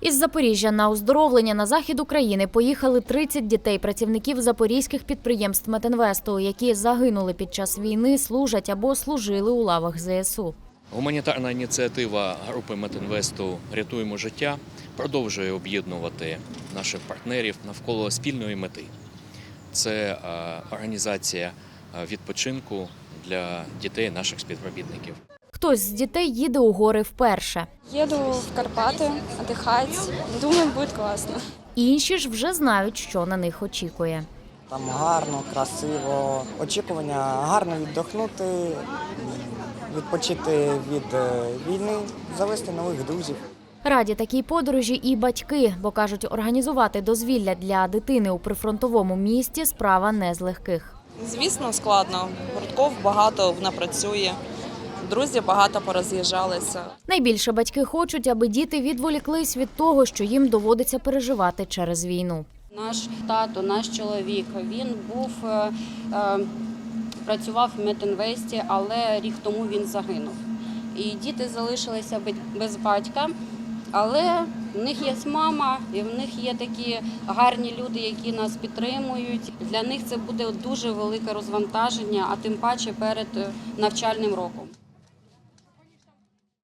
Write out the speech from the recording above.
Із Запоріжжя на оздоровлення на захід України поїхали 30 дітей працівників запорізьких підприємств Метинвесту, які загинули під час війни, служать або служили у лавах ЗСУ. Гуманітарна ініціатива групи Метинвесту Рятуємо життя продовжує об'єднувати наших партнерів навколо спільної мети. Це е, організація е, відпочинку для дітей наших співробітників. Хтось з дітей їде у гори вперше. Еду в Карпаты отдыхать. Думаю, будет классно. Інші ж вже знають, що на них очікує. Там гарно, красиво. Очікування гарно віддохнути, відпочити від е, війни, завести нових друзів. Раді такій подорожі і батьки, бо кажуть, організувати дозвілля для дитини у прифронтовому місті справа не з легких. Звісно, складно. Гуртков багато напрацює. Друзі багато пороз'їжджалися. Найбільше батьки хочуть, аби діти відволіклись від того, що їм доводиться переживати через війну. Наш тато, наш чоловік, він був е, е, працював в Метинвесті, але рік тому він загинув. І діти залишилися бе- без батька, але в них є мама, і в них є такі гарні люди, які нас підтримують. Для них це буде дуже велике розвантаження, а тим паче перед е, навчальним роком.